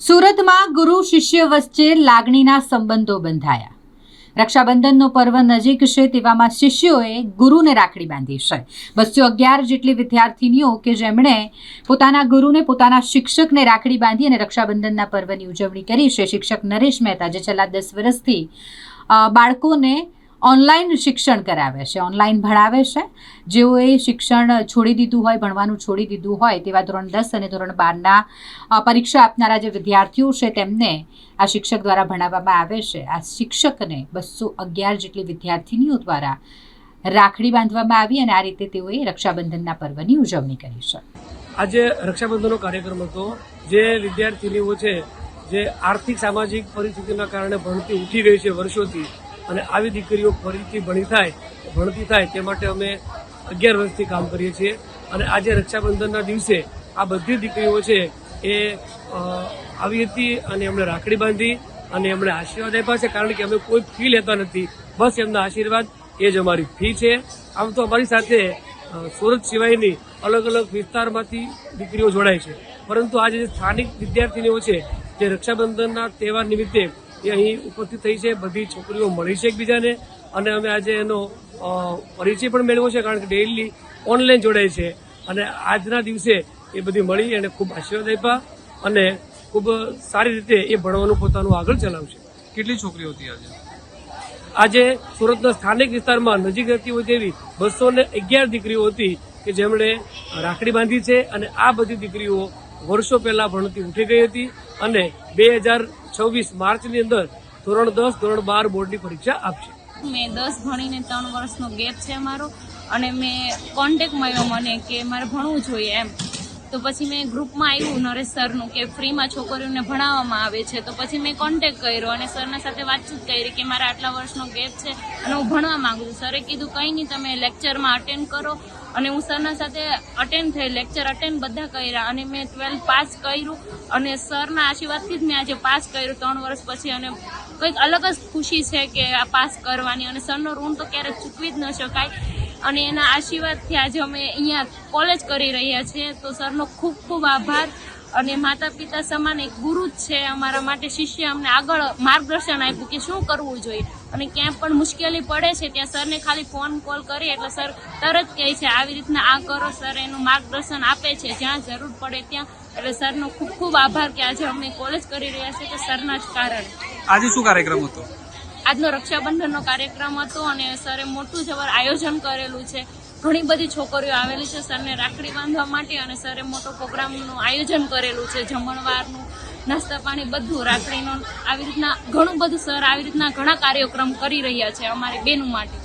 સુરતમાં ગુરુ શિષ્ય વચ્ચે લાગણીના સંબંધો બંધાયા. રક્ષાબંધનનો પર્વ નજીક છે તેવામાં શિષ્યોએ ગુરુને રાખડી બાંધી છે. બસો અગિયાર જેટલી વિદ્યાર્થીનીઓ કે જેમણે પોતાના ગુરુને પોતાના શિક્ષકને રાખડી બાંધી અને રક્ષાબંધનના પર્વની ઉજવણી કરી છે. શિક્ષક નરેશ મહેતા, જે છેલ્લા દસ વર્ષથી બાળકોને ઓનલાઈન શિક્ષણ કરાવે છે. ઓનલાઈન ભણાવે છે. જેઓએ શિક્ષણ છોડી દીધું હોય, ભણવાનું છોડી દીધું હોય, તેવા ધોરણ દસ અને ધોરણ બારના પરીક્ષા આપનારા જે વિદ્યાર્થીઓ છે, તેમને આ શિક્ષક દ્વારા ભણાવવામાં આવે છે. આ શિક્ષકને બસો અગિયાર જેટલી વિદ્યાર્થીનીઓ દ્વારા રાખડી બાંધવામાં આવી અને આ રીતે તેઓએ રક્ષાબંધનના પર્વની ઉજવણી કરી છે. આજે રક્ષાબંધનનો કાર્યક્રમ હતો. જે વિદ્યાર્થીનીઓ છે, જે આર્થિક, સામાજિક પરિસ્થિતિના કારણે ભણતી, ઉઠી ગઈ છે વર્ષોથી અને આવી દીકરીઓ ફરીથી ભણી થાય, ભણતી થાય તે માટે અમે અગિયાર વર્ષથી કામ કરીએ છીએ. અને આજે રક્ષાબંધનના દિવસે આ બધી દીકરીઓ છે એ આવી હતી અને એમણે રાખડી બાંધી અને એમણે આશીર્વાદ આપ્યા છે. કારણ કે અમે કોઈ ફી લેતા નથી. બસ એમના આશીર્વાદ. એ જ અમારી ફી છે. આમ તો અમારી સાથે સુરત સિવાયની અલગ અલગ વિસ્તારમાંથી દીકરીઓ જોડાય છે. પરંતુ આજે જે સ્થાનિક વિદ્યાર્થીનીઓ છે, જે રક્ષાબંધનના તહેવાર નિમિત્તે એ અહીં ઉપસ્થિત થઈ છે. બધી છોકરીઓ મળી છે એકબીજાને અને અમે આજે એનો પરિચય પણ મેળવ્યો છે કારણ કે ડેઇલી ઓનલાઈન જોડાય છે. અને આજના દિવસે એ બધી મળી અને ખૂબ આશીર્વાદ આપ્યા અને ખૂબ સારી રીતે એ ભણવાનું પોતાનું આગળ ચલાવશે. કેટલી છોકરીઓ હતી આજે? આજે સુરતના સ્થાનિક વિસ્તારમાં નજીક રહેતી હોય તેવી બસો ને અગિયાર દીકરીઓ હતી કે જેમણે રાખડી બાંધી છે અને આ બધી દીકરીઓ વર્ષો પહેલા ભણતી ઉઠી ગઈ હતી અને બે હજાર છવ્વીસ માર્ચની અંદર ધોરણ દસ, ધોરણ બાર બોર્ડની પરીક્ષા આપશે. મેં દસ ભણીને ત્રણ વર્ષનો ગેપ છે મારો અને મેં કોન્ટેક મળ્યો મને કે મારે ભણવું જોઈએ એમ. તો પછી મેં ગ્રુપમાં આવ્યું નરેશ સરનું કે ફ્રીમાં છોકરીઓને ભણાવવામાં આવે છે. તો પછી મેં કોન્ટેક કર્યો અને સરના સાથે વાતચીત કરી કે મારા આટલા વર્ષનો ગેપ છે અને હું ભણવા માગું છું. સરે કીધું, કંઈ નહીં, તમે લેક્ચરમાં અટેન્ડ કરો અને હું સરના સાથે અટેન્ડ થઈ લેક્ચર અટેન્ડ બધા કર્યા અને મેં ટ્વેલ્થ પાસ કર્યું અને સરના આશીર્વાદથી જ મેં આજે પાસ કર્યું ત્રણ વર્ષ પછી અને કંઈક અલગ જ ખુશી છે કે આ પાસ કરવાની અને સરનો ઋણ તો ક્યારેક ચૂકવી જ ન શકાય. અને એના આશીર્વાદથી આજે અમે અહીંયા કોલેજ કરી રહ્યા છીએ. તો સરનો ખૂબ ખૂબ આભાર અને માતા પિતા સમાન એક ગુરુ જ છે અમારા માટે શિષ્ય અમને આગળ માર્ગદર્શન આપ્યું કે શું કરવું જોઈએ. અને ક્યાં પણ મુશ્કેલી પડે છે ત્યાં સરને ખાલી ફોન કોલ કરીએ એટલે સર તરત કહે છે આવી રીતના આ કરો સર એનું માર્ગદર્શન આપે છે જ્યાં જરૂર પડે ત્યાં. એટલે સરનો ખૂબ ખૂબ આભાર કે આજે અમે કોલેજ કરી રહ્યા છીએ કે સરના જ કારણે. આજે શું કાર્યક્રમ હતો? આજનો રક્ષાબંધનનો કાર્યક્રમ હતો અને સરે મોટું જબર આયોજન કરેલું છે. ઘણી બધી છોકરીઓ આવેલી છે સરને રાખડી બાંધવા માટે અને સરે મોટો પ્રોગ્રામનું આયોજન કરેલું છે જમણવારનું નાસ્તા પાણી બધું રાખડીનો આવી રીતના ઘણું બધું, સર, આવી રીતના ઘણા કાર્યક્રમ કરી રહ્યા છે અમારી બેનું માટે.